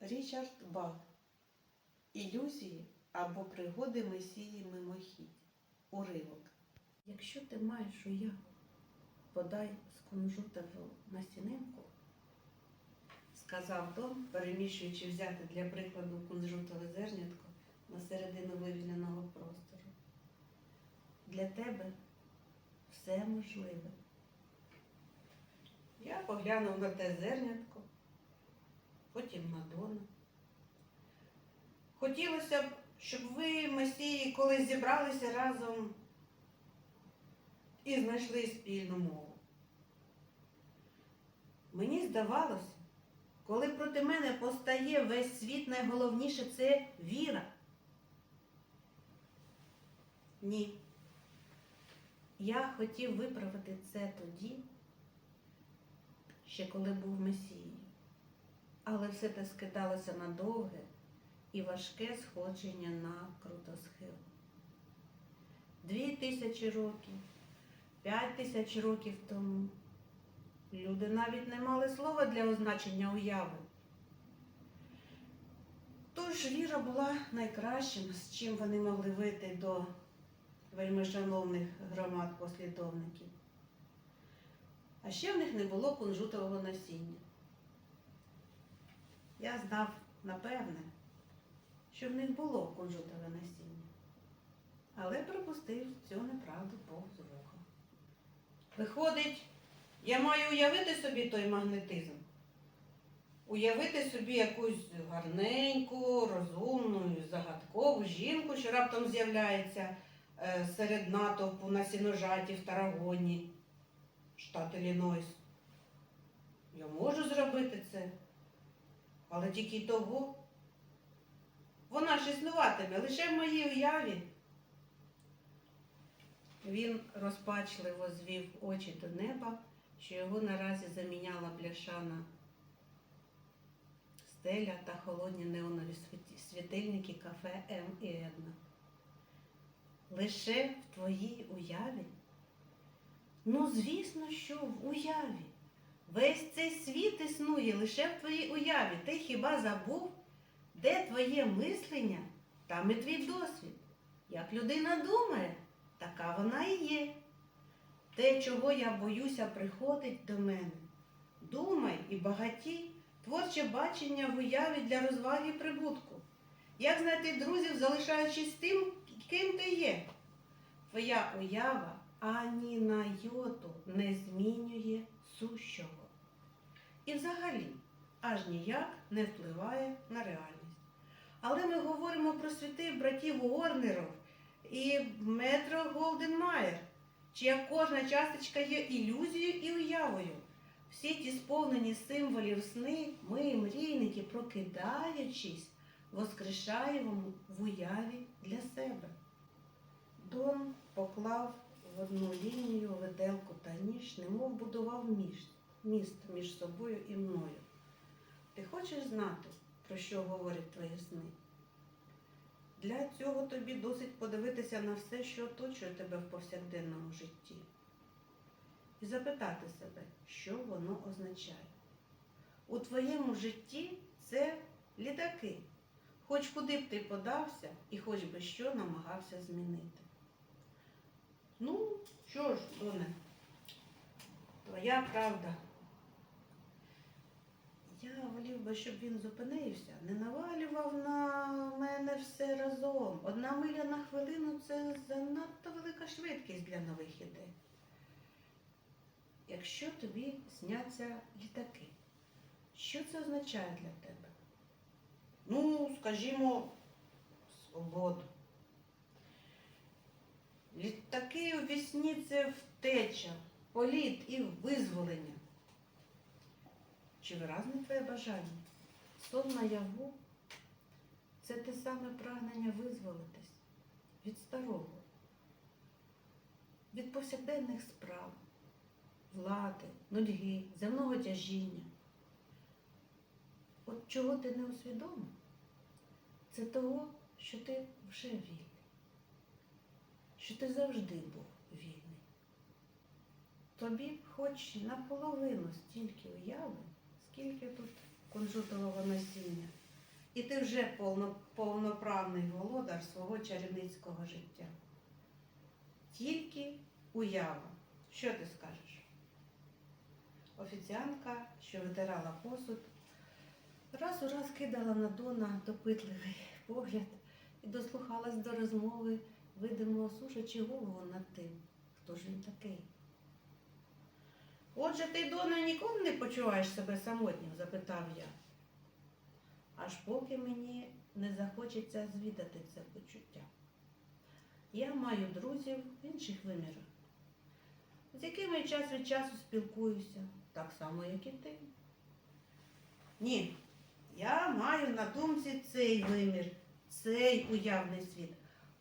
Річард Бах. Ілюзії або пригоди Месії мимохідь. Уривок. Якщо ти маєш уяву, подай з кунжутову насінинку, сказав Дон, переміщуючи взяти для прикладу кунжутове зернятко на середину вивільненого простору. Для тебе все можливе. Я поглянув на те зернятко, потім на Дона. Хотілося б, щоб ви, Месії, колись зібралися разом і знайшли спільну мову. Мені здавалося, коли проти мене постає весь світ, найголовніше це віра. Ні. Я хотів виправити це тоді, ще коли був Месією. Але все те скидалося на довге і важке сходження на крутосхил. Дві тисячі років, п'ять тисяч років тому люди навіть не мали слова для означення уяви. Тож віра була найкращим, з чим вони могли вийти до вельмишановних громад послідовників. А ще в них не було кунжутового насіння. Я знав, напевне, що в них було кунжутове насіння, але пропустив цю неправду повз вуха. Виходить, я маю уявити собі той магнетизм, уявити собі якусь гарненьку, розумну, загадкову жінку, що раптом з'являється е, серед натовпу на сіножаті в Тарагоні, штат Іллінойс. Я можу зробити це, але тільки того. Вона ж існуватиме лише в моїй уяві. Він розпачливо звів очі до неба, що його наразі заміняла бляшана стеля та холодні неонові світильники кафе М і Една. Лише в твоїй уяві? Ну, звісно, що в уяві. Весь цей світ існує лише в твоїй уяві. Ти хіба забув, де твоє мислення, там і твій досвід. Як людина думає, така вона і є. Те, чого я боюся, приходить до мене. Думай і багаті, творче бачення в уяві для розваги прибутку. Як знайти друзів, залишаючись тим, ким ти є? Твоя уява ані на йоту не змінює сущого. І взагалі аж ніяк не впливає на реальність. Але ми говоримо про світи братів Уорнеров і Метро Голденмайер, чия кожна часточка є ілюзією і уявою. Всі ті сповнені символів сни, ми, мрійники, прокидаючись, воскрешаємо в уяві для себе. Дон поклав одну лінію виделку та ніж, немов будував міст, міст між собою і мною. Ти хочеш знати, про що говорять твої сни? Для цього тобі досить подивитися на все, що оточує тебе в повсякденному житті, і запитати себе, що воно означає. У твоєму житті це літаки, хоч куди б ти подався і хоч би що намагався змінити. Ну, що ж, Доне, твоя правда. Я волів би, щоб він зупинився, не навалював на мене все разом. Одна миля на хвилину це занадто велика швидкість для нових ідей. Якщо тобі сняться літаки, що це означає для тебе? Ну, скажімо, свободу. Літаки у вісні це втеча, політ і визволення. Чи виразне твоє бажання? Сон наяву це те саме прагнення визволитись від старого, від повсякденних справ, влади, нудьги, земного тяжіння. От чого ти не усвідомив, це того, що ти вже вільний, що ти завжди був вільний. Тобі хоч наполовину стільки уяви, скільки тут кунжутового насіння. і ти вже повно, повноправний володар свого чарівницького життя. Тільки уява. Що ти скажеш? Офіціантка, що витирала посуд, раз у раз кидала на Дона допитливий погляд і дослухалась до розмови, видимо, сушачи голову над тим, хто ж він такий. Отже, ти, Дона, ніколи не почуваєш себе самотнім? запитав я. Аж поки мені не захочеться звідати це почуття. Я маю друзів в інших вимірах, з якими час від часу спілкуюся, так само, як і ти. Ні, я маю на думці цей вимір, цей уявний світ.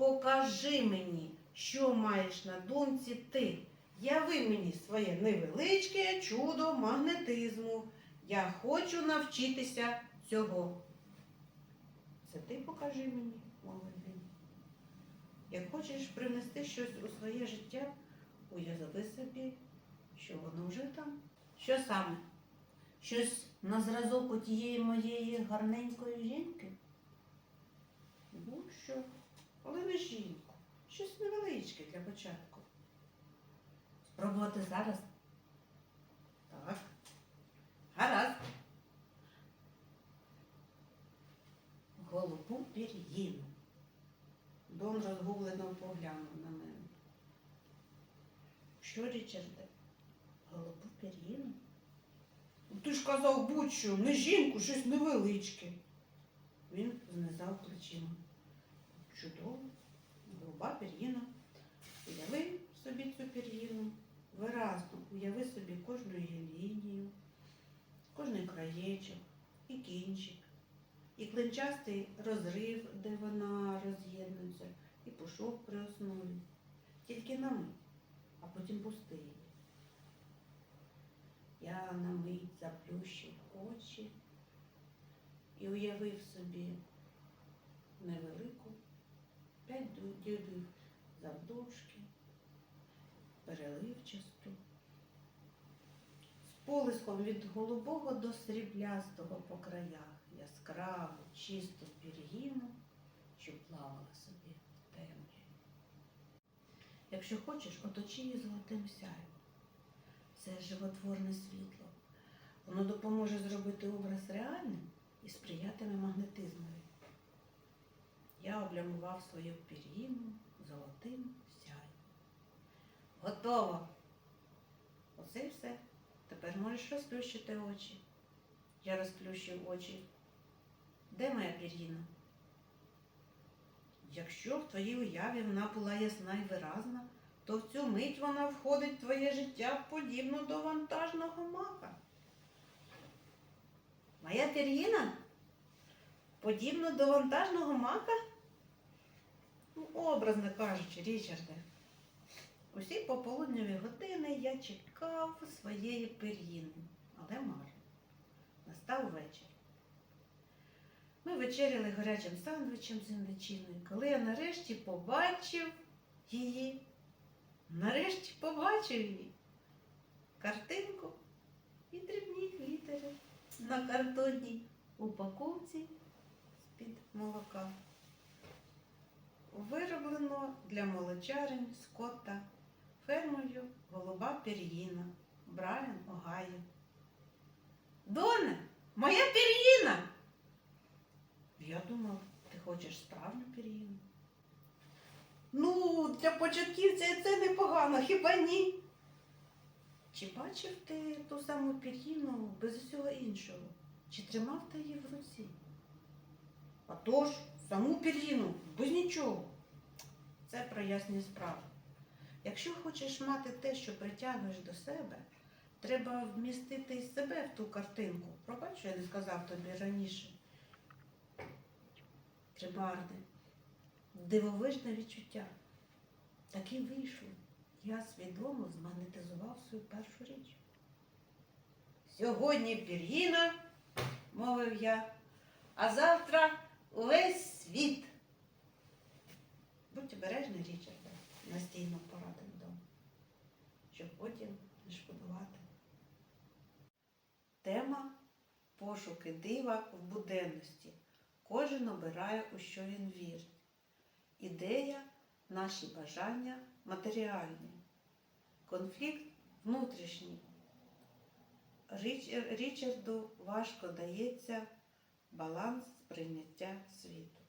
Покажи мені, що маєш на думці ти. Яви мені своє невеличке чудо магнетизму. Я хочу навчитися цього. Це ти покажи мені, мовив він. Як хочеш привнести щось у своє життя, уяви собі, що воно вже там. Що саме? Щось на зразок у тієї моєї гарненької жінки? Будь-що, але не жінку. Щось невеличке для початку. Спробувати зараз? Так. Гаразд. Голубу пір'їну. Дон розгублено поглянув на мене. Що, Річарде? Голубу пір'їну? Ти ж казав будь-що, не жінку, щось невеличке. Він знизав плечима. Чудово, голуба пір'їна. Уяви собі цю пір'їну. Виразно уяви собі кожну її лінію, кожний краєчок і кінчик, і клинчастий розрив, де вона роз'єднується, і пушок при основі. Тільки на мить, а потім пусти її. Я на мить заплющив очі і уявив собі невелику, п'ять дюдів завдовжки, переливчасту, з полиском від голубого до сріблястого по краях, яскраву, чисту пір'їну, що плавала собі в темряві. Якщо хочеш, оточи її золотим сяйвом. Це животворне світло. Воно допоможе зробити образ реальним і сприятиме магнетизмові. Я облямував свою пір'їну золотим сяйвом. Готово. Оце і все. Тепер можеш розплющити очі. Я розплющив очі. Де моя пір'їна? Якщо в твоїй уяві вона була ясна і виразна, то в цю мить вона входить в твоє життя подібно до вантажного мака. Моя пір'їна? Подібно до вантажного мака? Ну, образно кажучи, Річарде. Усі пополудневі години я чекав своєї пір'їни, але марно. Настав вечір. Ми вечеряли гарячим сандвичем з індичиною, коли я нарешті побачив її. Нарешті побачив її. Картинку і дрібні літери на картонній упаковці з-під молока. Вироблено для молочарень Скотта фермою голуба пір'їна Брайан Огайо. Доне, моя пір'їна! Я думав, ти хочеш справжню пір'їну. Ну, для початківця це непогано, хіба ні? Чи бачив ти ту саму пір'їну без усього іншого? Чи тримав ти її в руці? А то ж, саму пір'їну, без нічого. Це про ясні справи. Якщо хочеш мати те, що притягуєш до себе, треба вмістити й себе в ту картинку. Пробач, що я не сказав тобі раніше. Примарне, дивовижне відчуття. Так і вийшло. Я свідомо змагнетизував свою першу річ. Сьогодні пір'їна, мовив я, а завтра увесь світ. Будь обережний, Річарде, настійно порадив дом, щоб потім не шкодувати. Тема пошуки дива в буденності. Кожен обирає, у що він вірить. Ідея, наші бажання матеріальні. Конфлікт внутрішній. Річарду важко дається баланс сприйняття світу.